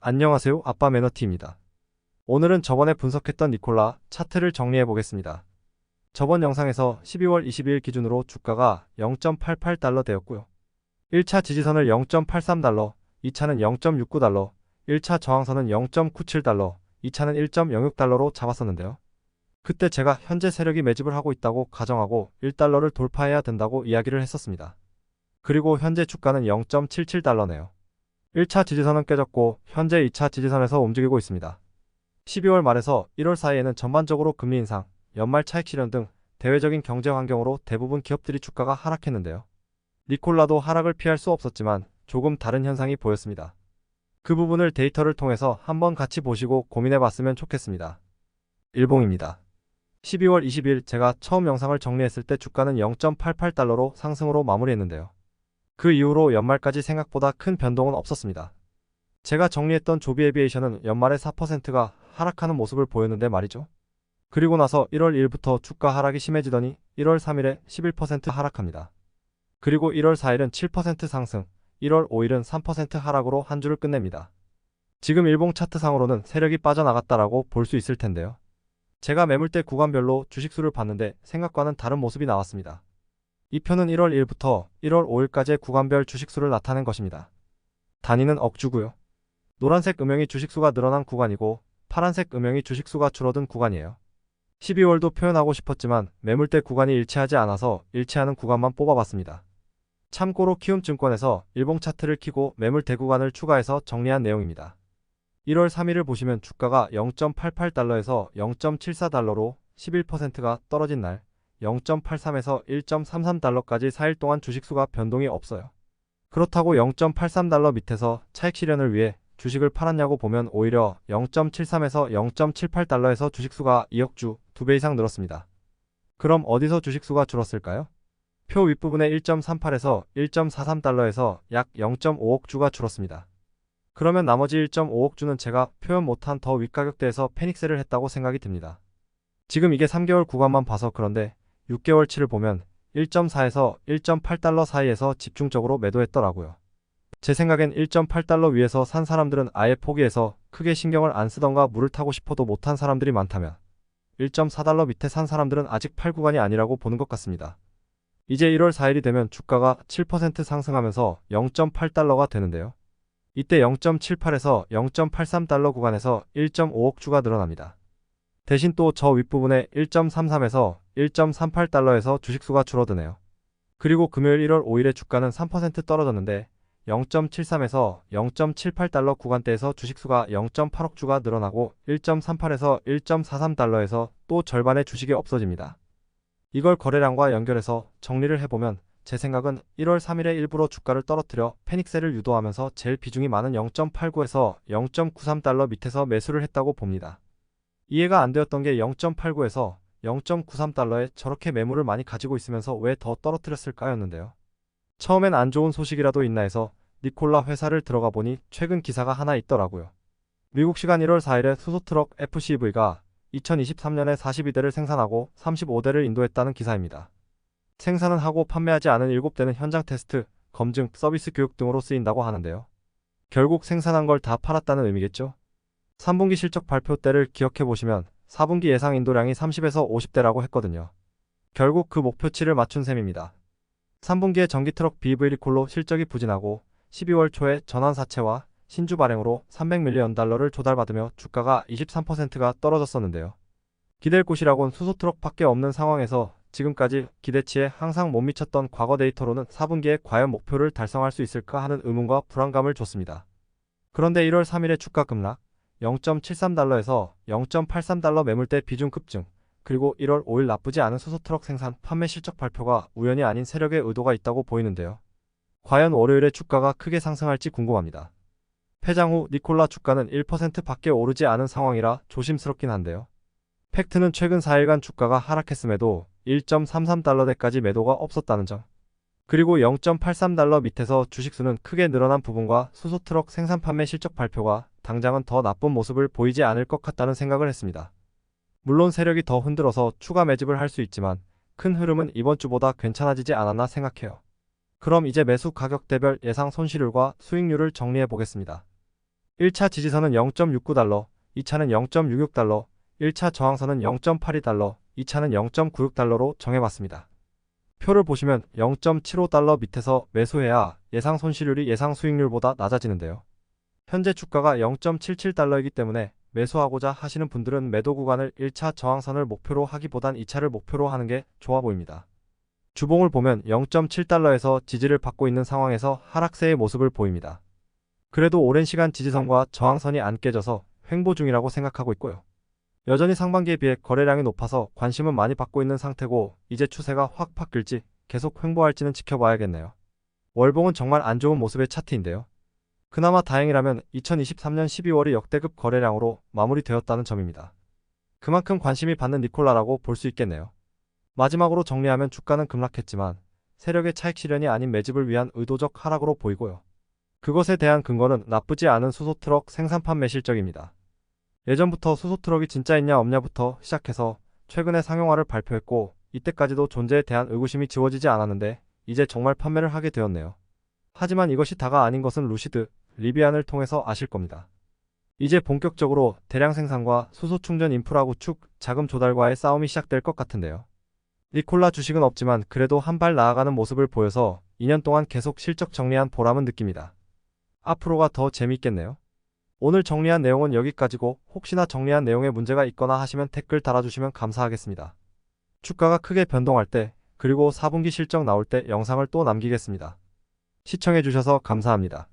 안녕하세요. 아빠 매너티입니다. 오늘은 저번에 분석했던 니콜라 차트를 정리해 보겠습니다. 저번 영상에서 12월 22일 기준으로 주가가 0.88달러 되었고요. 1차 지지선을 0.83달러, 2차는 0.69달러, 1차 저항선은 0.97달러, 2차는 1.06달러로 잡았었는데요. 그때 제가 현재 세력이 매집을 하고 있다고 가정하고 1달러를 돌파해야 된다고 이야기를 했었습니다. 그리고 현재 주가는 0.77달러네요. 1차 지지선은 깨졌고 현재 2차 지지선에서 움직이고 있습니다. 12월 말에서 1월 사이에는 전반적으로 금리 인상, 연말 차익 실현 등 대외적인 경제 환경으로 대부분 기업들이 주가가 하락했는데요. 니콜라도 하락을 피할 수 없었지만 조금 다른 현상이 보였습니다. 그 부분을 데이터를 통해서 한번 같이 보시고 고민해 봤으면 좋겠습니다. 일봉입니다. 12월 20일 제가 처음 영상을 정리했을 때 주가는 0.88달러로 상승으로 마무리했는데요. 그 이후로 연말까지 생각보다 큰 변동은 없었습니다. 제가 정리했던 조비 에비에이션은 연말에 4%가 하락하는 모습을 보였는데 말이죠. 그리고 나서 1월 1일부터 주가 하락이 심해지더니 1월 3일에 11% 하락합니다. 그리고 1월 4일은 7% 상승, 1월 5일은 3% 하락으로 한 주를 끝냅니다. 지금 일봉 차트상으로는 세력이 빠져나갔다라고 볼 수 있을 텐데요. 제가 매물대 구간별로 주식수를 봤는데 생각과는 다른 모습이 나왔습니다. 이 표는 1월 1일부터 1월 5일까지의 구간별 주식수를 나타낸 것입니다. 단위는 억주고요. 노란색 음영이 주식수가 늘어난 구간이고 파란색 음영이 주식수가 줄어든 구간이에요. 12월도 표현하고 싶었지만 매물대 구간이 일치하지 않아서 일치하는 구간만 뽑아봤습니다. 참고로 키움증권에서 일봉 차트를 키고 매물대 구간을 추가해서 정리한 내용입니다. 1월 3일을 보시면 주가가 0.88달러에서 0.74달러로 11%가 떨어진 날 0.83에서 1.33달러까지 4일 동안 주식수가 변동이 없어요. 그렇다고 0.83달러 밑에서 차익 실현을 위해 주식을 팔았냐고 보면 오히려 0.73에서 0.78달러에서 주식수가 2억 주, 2배 이상 늘었습니다. 그럼 어디서 주식수가 줄었을까요? 표 윗부분에 1.38에서 1.43달러에서 약 0.5억 주가 줄었습니다. 그러면 나머지 1.5억 주는 제가 표현 못한 더 윗가격대에서 패닉셀을 했다고 생각이 듭니다. 지금 이게 3개월 구간만 봐서 그런데 6개월치를 보면 1.4에서 1.8달러 사이에서 집중적으로 매도했더라고요. 제 생각엔 1.8달러 위에서 산 사람들은 아예 포기해서 크게 신경을 안 쓰던가 물을 타고 싶어도 못한 사람들이 많다면 1.4달러 밑에 산 사람들은 아직 팔 구간이 아니라고 보는 것 같습니다. 이제 1월 4일이 되면 주가가 7% 상승하면서 0.8달러가 되는데요. 이때 0.78에서 0.83달러 구간에서 1.5억 주가 늘어납니다. 대신 또 저 윗부분에 1.33에서 1.38달러에서 주식수가 줄어드네요. 그리고 금요일 1월 5일에 주가는 3% 떨어졌는데 0.73에서 0.78달러 구간대에서 주식수가 0.8억 주가 늘어나고 1.38에서 1.43달러에서 또 절반의 주식이 없어집니다. 이걸 거래량과 연결해서 정리를 해보면 제 생각은 1월 3일에 일부러 주가를 떨어뜨려 패닉셀을 유도하면서 제일 비중이 많은 0.89에서 0.93달러 밑에서 매수를 했다고 봅니다. 이해가 안 되었던 게 0.89에서 0.93달러에 저렇게 매물을 많이 가지고 있으면서 왜 더 떨어뜨렸을까였는데요. 처음엔 안 좋은 소식이라도 있나 해서 니콜라 회사를 들어가 보니 최근 기사가 하나 있더라고요. 미국 시간 1월 4일에 수소트럭 FCV가 2023년에 42대를 생산하고 35대를 인도했다는 기사입니다. 생산은 하고 판매하지 않은 7대는 현장 테스트, 검증, 서비스 교육 등으로 쓰인다고 하는데요. 결국 생산한 걸 다 팔았다는 의미겠죠? 3분기 실적 발표 때를 기억해 보시면 4분기 예상 인도량이 30에서 50대라고 했거든요. 결국 그 목표치를 맞춘 셈입니다. 3분기에 전기트럭 BV 리콜로 실적이 부진하고 12월 초에 전환사채와 신주 발행으로 300밀리언 달러를 조달받으며 주가가 23%가 떨어졌었는데요. 기댈 곳이라곤 수소트럭 밖에 없는 상황에서 지금까지 기대치에 항상 못 미쳤던 과거 데이터로는 4분기에 과연 목표를 달성할 수 있을까 하는 의문과 불안감을 줬습니다. 그런데 1월 3일에 주가 급락, 0.73달러에서 0.83달러 매물대 비중 급증, 그리고 1월 5일 나쁘지 않은 수소 트럭 생산 판매 실적 발표가 우연이 아닌 세력의 의도가 있다고 보이는데요. 과연 월요일에 주가가 크게 상승할지 궁금합니다. 폐장 후 니콜라 주가는 1% 밖에 오르지 않은 상황이라 조심스럽긴 한데요. 팩트는 최근 4일간 주가가 하락했음에도 1.33달러대까지 매도가 없었다는 점. 그리고 0.83달러 밑에서 주식수는 크게 늘어난 부분과 수소 트럭 생산 판매 실적 발표가 당장은 더 나쁜 모습을 보이지 않을 것 같다는 생각을 했습니다. 물론 세력이 더 흔들어서 추가 매집을 할 수 있지만 큰 흐름은 이번 주보다 괜찮아지지 않았나 생각해요. 그럼 이제 매수 가격대별 예상 손실률과 수익률을 정리해 보겠습니다. 1차 지지선은 0.69달러, 2차는 0.66달러, 1차 저항선은 0.82달러, 2차는 0.96달러로 정해봤습니다. 표를 보시면 0.75달러 밑에서 매수해야 예상 손실률이 예상 수익률보다 낮아지는데요. 현재 주가가 0.77달러이기 때문에 매수하고자 하시는 분들은 매도 구간을 1차 저항선을 목표로 하기보단 2차를 목표로 하는 게 좋아 보입니다. 주봉을 보면 0.7달러에서 지지를 받고 있는 상황에서 하락세의 모습을 보입니다. 그래도 오랜 시간 지지선과 저항선이 안 깨져서 횡보 중이라고 생각하고 있고요. 여전히 상반기에 비해 거래량이 높아서 관심은 많이 받고 있는 상태고 이제 추세가 확 바뀔지 계속 횡보할지는 지켜봐야겠네요. 월봉은 정말 안 좋은 모습의 차트인데요. 그나마 다행이라면 2023년 12월이 역대급 거래량으로 마무리되었다는 점입니다. 그만큼 관심이 받는 니콜라라고 볼 수 있겠네요. 마지막으로 정리하면 주가는 급락했지만 세력의 차익 실현이 아닌 매집을 위한 의도적 하락으로 보이고요. 그것에 대한 근거는 나쁘지 않은 수소트럭 생산 판매 실적입니다. 예전부터 수소트럭이 진짜 있냐 없냐부터 시작해서 최근에 상용화를 발표했고 이때까지도 존재에 대한 의구심이 지워지지 않았는데 이제 정말 판매를 하게 되었네요. 하지만 이것이 다가 아닌 것은 루시드, 리비안을 통해서 아실 겁니다. 이제 본격적으로 대량 생산과 수소 충전 인프라 구축, 자금 조달과의 싸움이 시작될 것 같은데요. 니콜라 주식은 없지만 그래도 한 발 나아가는 모습을 보여서 2년 동안 계속 실적 정리한 보람은 느낍니다. 앞으로가 더 재미있겠네요. 오늘 정리한 내용은 여기까지고 혹시나 정리한 내용에 문제가 있거나 하시면 댓글 달아주시면 감사하겠습니다. 주가가 크게 변동할 때 그리고 4분기 실적 나올 때 영상을 또 남기겠습니다. 시청해주셔서 감사합니다.